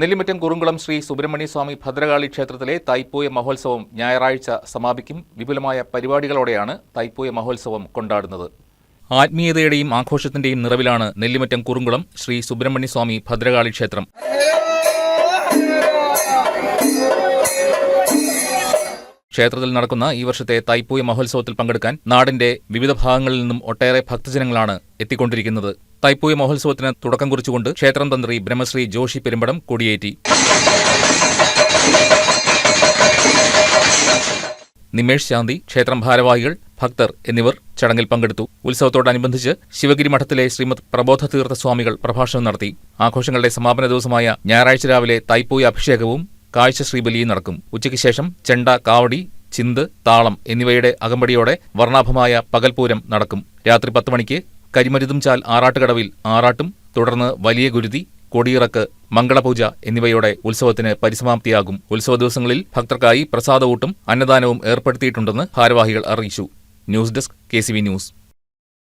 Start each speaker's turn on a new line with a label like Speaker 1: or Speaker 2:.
Speaker 1: നെല്ലിമറ്റം കുറുങ്കുളം ശ്രീ സുബ്രഹ്മണ്യ സ്വാമി ഭദ്രകാളി ക്ഷേത്രത്തിലെ തൈപ്പൂയ മഹോത്സവം ഞായറാഴ്ച സമാപിക്കും. വിപുലമായ പരിപാടികളോടെയാണ് തൈപ്പൂയ മഹോത്സവം കൊണ്ടാടുന്നത്. ആത്മീയതയുടെയും ആഘോഷത്തിന്റെയും നിറവിലാണ് നെല്ലിമറ്റം കുറുങ്കുളം ശ്രീ സുബ്രഹ്മണ്യ സ്വാമി ഭദ്രകാളി ക്ഷേത്രം. ക്ഷേത്രത്തിൽ നടക്കുന്ന ഈ വർഷത്തെ തൈപ്പൂയ മഹോത്സവത്തിൽ പങ്കെടുക്കാൻ നാടിന്റെ വിവിധ ഭാഗങ്ങളിൽ നിന്നും ഒട്ടേറെ ഭക്തജനങ്ങളാണ് എത്തിക്കൊണ്ടിരിക്കുന്നത്. തൈപ്പൂയ മഹോത്സവത്തിന് തുടക്കം കുറിച്ചുകൊണ്ട് ക്ഷേത്രം തന്ത്രി ബ്രഹ്മശ്രീ ജോഷി പെരുമ്പടം കൊടിയേറ്റി. നിമേഷ് ശാന്തി ക്ഷേത്രം ഭാരവാഹികൾ ഭക്തർ എന്നിവർ ചടങ്ങിൽ പങ്കെടുത്തു. ഉത്സവത്തോടനുബന്ധിച്ച് ശിവഗിരി മഠത്തിലെ ശ്രീമദ് പ്രബോധ തീർത്ഥ സ്വാമികൾ പ്രഭാഷണം നടത്തി. ആഘോഷങ്ങളുടെ സമാപന ദിവസമായ ഞായറാഴ്ച രാവിലെ തൈപ്പൂയ അഭിഷേകവും കാഴ്ച ശ്രീബലിയും നടക്കും. ഉച്ചയ്ക്ക് ശേഷം ചെണ്ട കാവടി ചിന്ത് താളം എന്നിവയുടെ അകമ്പടിയോടെ വർണാഭമായ പകൽപൂരം നടക്കും. രാത്രി പത്ത് മണിക്ക് കരിമരുതുംചാൽ ആറാട്ടുകടവിൽ ആറാട്ടും തുടർന്ന് വലിയ ഗുരുതി കൊടിയിറക്ക് മംഗളപൂജ എന്നിവയോടെ ഉത്സവത്തിന് പരിസമാപ്തിയാകും. ഉത്സവ ദിവസങ്ങളിൽ ഭക്തർക്കായി പ്രസാദവൂട്ടും അന്നദാനവും ഏർപ്പെടുത്തിയിട്ടുണ്ടെന്ന് ഭാരവാഹികൾ അറിയിച്ചു. News desk K news.